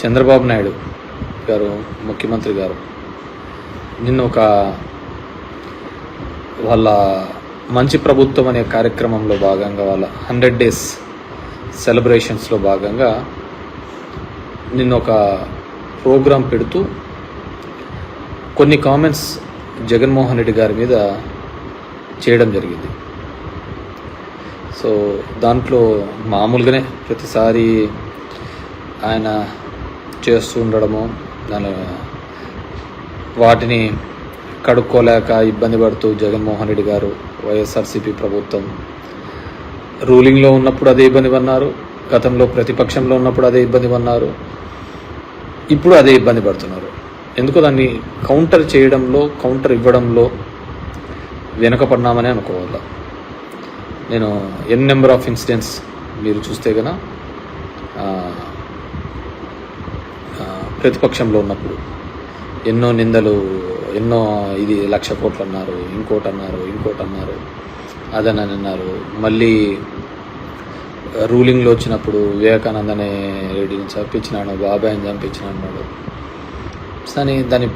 చంద్రబాబు నాయుడు గారు ముఖ్యమంత్రి గారు నిన్న ఒక వాళ్ళ మంచి ప్రభుత్వం అనే కార్యక్రమంలో భాగంగా వాళ్ళ హండ్రెడ్ డేస్ సెలబ్రేషన్స్లో భాగంగా నిన్న ఒక ప్రోగ్రాం పెడుతూ కొన్ని కామెంట్స్ జగన్మోహన్ రెడ్డి గారి మీద చేయడం జరిగింది. సో దాంట్లో మామూలుగానే ప్రతిసారి ఆయన చేస్తూ ఉండడము దాని వాటిని కడుక్కోలేక ఇబ్బంది పడుతూ జగన్మోహన్ రెడ్డి గారు వైఎస్ఆర్సీపీ ప్రభుత్వం రూలింగ్లో ఉన్నప్పుడు అదే ఇబ్బంది పన్నారు గతంలో ప్రతిపక్షంలో ఉన్నప్పుడు అదే ఇబ్బంది పన్నారు ఇప్పుడు అదే ఇబ్బంది పడుతున్నారు. ఎందుకో దాన్ని కౌంటర్ చేయడంలో కౌంటర్ ఇవ్వడంలో వెనకపడినామని అనుకోవాలి. నేను ఎన్ నెంబర్ ఆఫ్ ఇన్సిడెంట్స్ మీరు చూస్తే గన ప్రతిపక్షంలో ఉన్నప్పుడు. ఎన్నో నిందలు ఎన్నో ఇది లక్ష కోట్లు అన్నారు ఇంకోటి అన్నారు ఇంకోటి అన్నారు అదని అన్నారు. మళ్ళీ రూలింగ్లో వచ్చినప్పుడు వివేకానంద అనే రెడ్డిని చంపించినాడు బాబాయ్ని చంపించినాడు. అన్నాడు కానీ దాని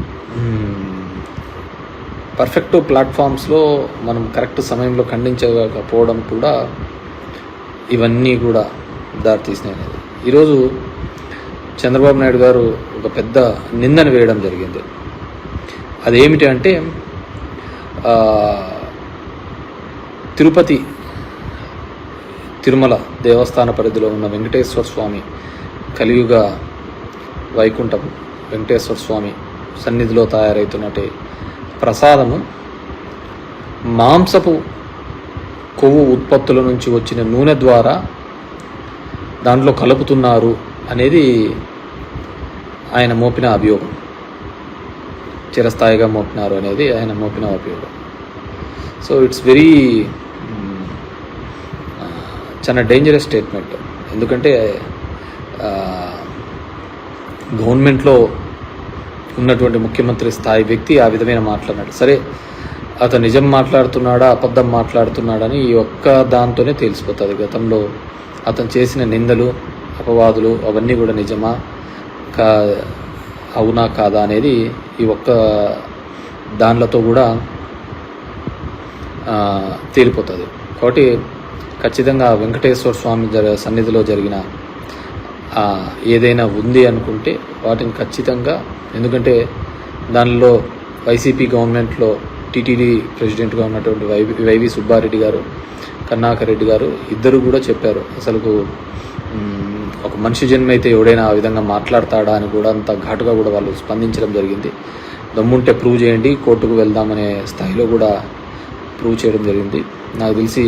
పర్ఫెక్ట్ ప్లాట్ఫామ్స్లో మనం కరెక్ట్ సమయంలో ఖండించకపోవడం కూడా ఇవన్నీ కూడా దారితీసినాయి అనేది. ఈరోజు చంద్రబాబు నాయుడు గారు ఒక పెద్ద నిందన వేయడం జరిగింది. అదేమిటి అంటే తిరుపతి తిరుమల దేవస్థాన పరిధిలో ఉన్న వెంకటేశ్వర స్వామి కలియుగ వైకుంఠం వెంకటేశ్వర స్వామి సన్నిధిలో తయారవుతున్నట్టే ప్రసాదము మాంసపు కొవ్వు ఉత్పత్తుల నుంచి వచ్చిన నూనె ద్వారా దాంట్లో కలుపుతున్నారు అనేది ఆయన మోపిన అభియోగం. చిరస్థాయిగా మోపినారు అనేది ఆయన మోపిన అభియోగం. సో ఇట్స్ వెరీ uh, చాలా డేంజరస్ స్టేట్మెంట్ ఎందుకంటే uh, గవర్నమెంట్లో ఉన్నటువంటి ముఖ్యమంత్రి స్థాయి వ్యక్తి ఆ విధమైన మాట్లాడినాడు. సరే అతను నిజం మాట్లాడుతున్నాడా అబద్ధం మాట్లాడుతున్నాడని ఈ ఒక్క దాంతోనే తెలిసిపోతుంది గతంలో. అతను చేసిన నిందలు అపవాదులు అవన్నీ కూడా నిజమా? కా అవునా కాదా అనేది ఈ ఒక్క దానిలతో కూడా తేలిపోతుంది. కాబట్టి ఖచ్చితంగా వెంకటేశ్వర స్వామి జర సన్నిధిలో జరిగిన ఏదైనా ఉంది అనుకుంటే వాటిని ఖచ్చితంగా ఎందుకంటే దానిలో వైసీపీ గవర్నమెంట్లో టీటీడీ ప్రెసిడెంట్గా ఉన్నటువంటి వైవి వైవి సుబ్బారెడ్డి గారు కన్నాకరెడ్డి గారు ఇద్దరు కూడా చెప్పారు. అసలు ఒక మనిషి జన్మ అయితే ఎవడైనా ఆ విధంగా మాట్లాడతాడా అని కూడా అంత ఘాటుగా కూడా వాళ్ళు స్పందించడం జరిగింది. దమ్ముంటే ప్రూవ్ చేయండి కోర్టుకు వెళ్దామనే స్థాయిలో కూడా ప్రూవ్ చేయడం జరిగింది. నాకు తెలిసి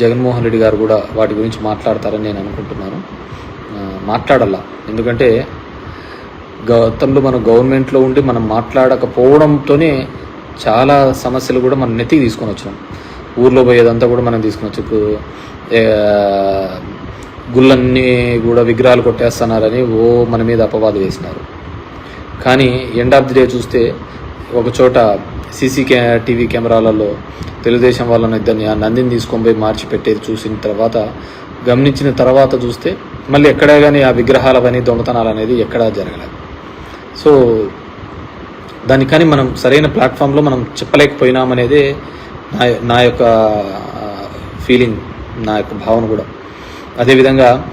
జగన్మోహన్ రెడ్డి గారు కూడా వాటి గురించి మాట్లాడతారని నేను అనుకుంటున్నాను. మాట్లాడాలా. ఎందుకంటే గతంలో మనం గవర్నమెంట్లో ఉండి మనం మాట్లాడకపోవడంతోనే చాలా సమస్యలు కూడా మనం నెత్తికి తీసుకొని వచ్చినాం. ఊర్లో పోయేదంతా కూడా మనం తీసుకొని వచ్చి ఇప్పుడు గుళ్ళన్నీ కూడా విగ్రహాలు కొట్టేస్తున్నారని ఓ మన మీద అపవాదు వేసినారు. కానీ ఎండ్ ఆఫ్ ది డే చూస్తే ఒక చోట సీసీ కే టీవీ కెమెరాలలో తెలుగుదేశం వాళ్ళని ఇద్దరిని ఆ నందిని తీసుకొని పోయి మార్చి పెట్టేది చూసిన తర్వాత గమనించిన తర్వాత చూస్తే మళ్ళీ ఎక్కడే కానీ ఆ విగ్రహాల పని దొంగతనాలు అనేది ఎక్కడా జరగలేదు. సో దాన్ని కానీ మనం సరైన ప్లాట్ఫామ్లో మనం చెప్పలేకపోయినామనేదే నా నా యొక్క ఫీలింగ్ నా యొక్క భావన కూడా. అదేవిధంగా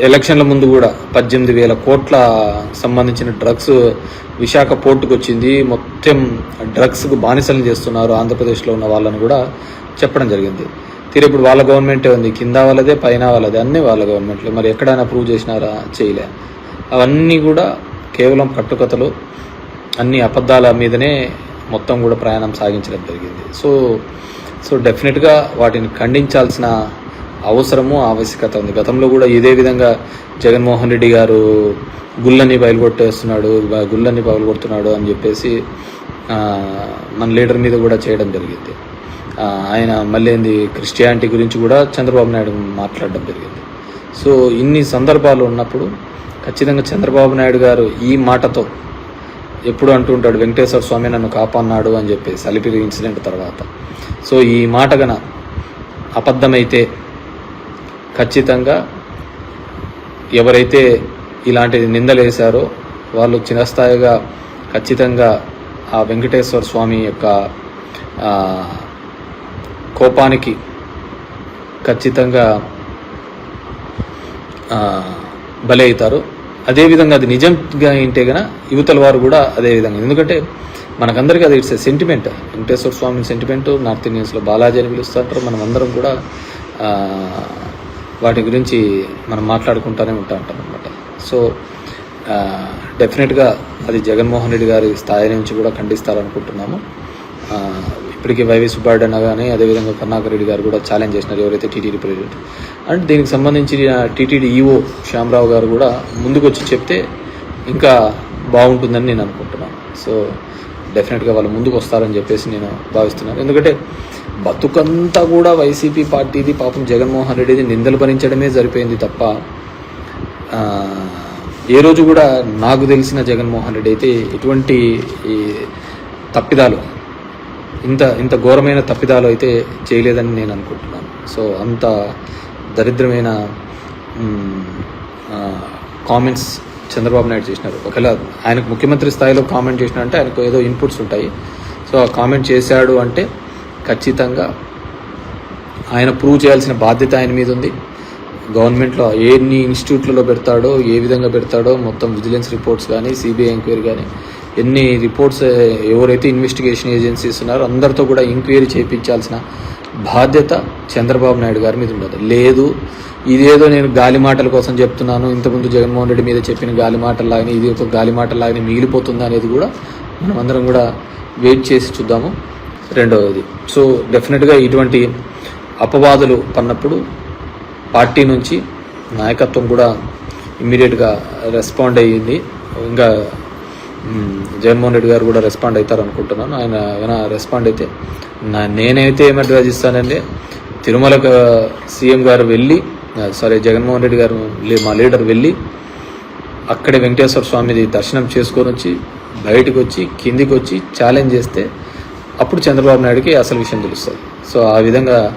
ఎలక్షన్ల ముందు కూడా పద్దెనిమిది వేల కోట్ల సంబంధించిన డ్రగ్స్ విశాఖ పోర్టుకు వచ్చింది మొత్తం డ్రగ్స్కు బానిసలు చేస్తున్నారు ఆంధ్రప్రదేశ్లో ఉన్న వాళ్ళని కూడా చెప్పడం జరిగింది. తీరు ఇప్పుడు వాళ్ళ గవర్నమెంటే ఉంది. కింద వాళ్ళదే పైన వాళ్ళదే అన్నీ వాళ్ళ గవర్నమెంట్లో. మరి ఎక్కడైనా ప్రూవ్ చేసినారా? చేయలే. అవన్నీ కూడా కేవలం కట్టుకథలు అన్ని అబద్ధాల మీదనే మొత్తం కూడా ప్రయాణం సాగించడం జరిగింది. సో సో డెఫినెట్గా వాటిని ఖండించాల్సిన అవసరము ఆవశ్యకత ఉంది. గతంలో కూడా ఇదే విధంగా జగన్మోహన్ రెడ్డి గారు గుళ్ళని బయలుగొట్టేస్తున్నాడు గుళ్ళని పగలగొడుతున్నాడు అని చెప్పేసి మన లీడర్ మీద కూడా చేయడం జరిగింది. ఆయన మళ్ళీ క్రిస్టియానిటీ గురించి కూడా చంద్రబాబు నాయుడు మాట్లాడడం జరిగింది. సో ఇన్ని సందర్భాలు ఉన్నప్పుడు ఖచ్చితంగా చంద్రబాబు నాయుడు గారు ఈ మాటతో ఎప్పుడు అంటుంటాడు వెంకటేశ్వర స్వామి నన్ను కాపాడినాడు అని చెప్పేసి అలిపిరి ఇన్సిడెంట్ తర్వాత. సో ఈ మాట గన అబద్ధమైతే ఖచ్చితంగా ఎవరైతే ఇలాంటి నిందలు వేశారో వాళ్ళు చిరస్థాయిగా ఖచ్చితంగా ఆ వెంకటేశ్వర స్వామి యొక్క కోపానికి ఖచ్చితంగా బలి అవుతారు. అదేవిధంగా అది నిజంగా ఏంటే కనుక యువతల వారు కూడా అదే విధంగా ఎందుకంటే మనకందరికీ అది it's sentiment Venkateswara Swamy sentiment north ఇండియన్స్లో Balaji అని పిలుస్తుంటారు మనం అందరం కూడా వాటి గురించి మనం మాట్లాడుకుంటూనే ఉంటా ఉంటాం అనమాట సో డెఫినెట్గా అది జగన్మోహన్ రెడ్డి గారి స్థాయి నుంచి కూడా ఖండిస్తారనుకుంటున్నాము. ఇప్పటికీ వైవి సుబ్బారెడ్డి అన్న కానీ అదేవిధంగా కర్ణాకర్ రెడ్డి గారు కూడా ఛాలెంజ్ చేసినారు ఎవరైతే టీటీడీ ప్రెసిడెంట్. అండ్ దీనికి సంబంధించి టీటీడీ ఈఓ శ్యామరావు గారు కూడా ముందుకు వచ్చి చెప్తే ఇంకా బాగుంటుందని నేను అనుకుంటున్నాను. సో డెఫినెట్గా వాళ్ళు ముందుకు వస్తారని చెప్పేసి నేను భావిస్తున్నాను. ఎందుకంటే బతుకంతా కూడా వైసీపీ పార్టీది పాపం జగన్మోహన్ రెడ్డిది నిందలు భరించడమే సరిపోయింది తప్ప ఏ రోజు కూడా నాకు తెలిసిన జగన్మోహన్ రెడ్డి అయితే ఎటువంటి ఈ తప్పిదాలు ఇంత ఇంత ఘోరమైన తప్పిదాలు అయితే చేయలేదని నేను అనుకుంటున్నాను. సో అంత దరిద్రమైన కామెంట్స్ చంద్రబాబు నాయుడు చేసినారు. ఒకవేళ ఆయనకు ముఖ్యమంత్రి స్థాయిలో కామెంట్ చేసినా అంటే ఆయనకు ఏదో ఇన్పుట్స్ ఉంటాయి. సో ఆ కామెంట్ చేశాడు అంటే ఖచ్చితంగా ఆయన ప్రూవ్ చేయాల్సిన బాధ్యత ఆయన మీద ఉంది. గవర్నమెంట్లో ఎన్ని ఇన్స్టిట్యూట్లలో పెడతాడో ఏ విధంగా పెడతాడో మొత్తం విజిలెన్స్ రిపోర్ట్స్ కానీ సిబిఐ ఎంక్వైరీ కానీ ఎన్ని రిపోర్ట్స్ ఎవరైతే ఇన్వెస్టిగేషన్ ఏజెన్సీస్ ఉన్నారో అందరితో కూడా ఎంక్వైరీ చేయించాల్సిన బాధ్యత చంద్రబాబు నాయుడు గారి మీద ఉండదు. లేదు ఇదేదో నేను గాలి మాటల కోసం చెప్తున్నాను ఇంతకుముందు జగన్మోహన్ రెడ్డి మీద చెప్పిన గాలి మాటల్లాగానే ఇది ఒక గాలి మాటల్లాగానే మిగిలిపోతుంది అనేది కూడా మనం అందరం కూడా వెయిట్ చేసి చూద్దాము. రెండవది. సో డెఫినెట్గా ఇటువంటి అపవాదులు పన్నప్పుడు పార్టీ నుంచి నాయకత్వం కూడా ఇమ్మీడియట్గా రెస్పాండ్ అయ్యింది. ఇంకా జగన్మోహన్ రెడ్డి గారు కూడా రెస్పాండ్ అవుతారు అనుకుంటున్నాను ఆయన ఏమైనా రెస్పాండ్ అయితే నా నేనైతే ఏం అడ్వైజ్ ఇస్తానంటే తిరుమలకు సీఎం గారు వెళ్ళి సారీ జగన్మోహన్ రెడ్డి గారు లే- మా లీడర్ వెళ్ళి అక్కడే వెంకటేశ్వర స్వామిది దర్శనం చేసుకొని వచ్చి బయటకు వచ్చి కిందికి వచ్చి ఛాలెంజ్ చేస్తే అప్పుడు చంద్రబాబు నాయుడుకి అసలు విషయం తెలుస్తుంది. సో ఆ విధంగా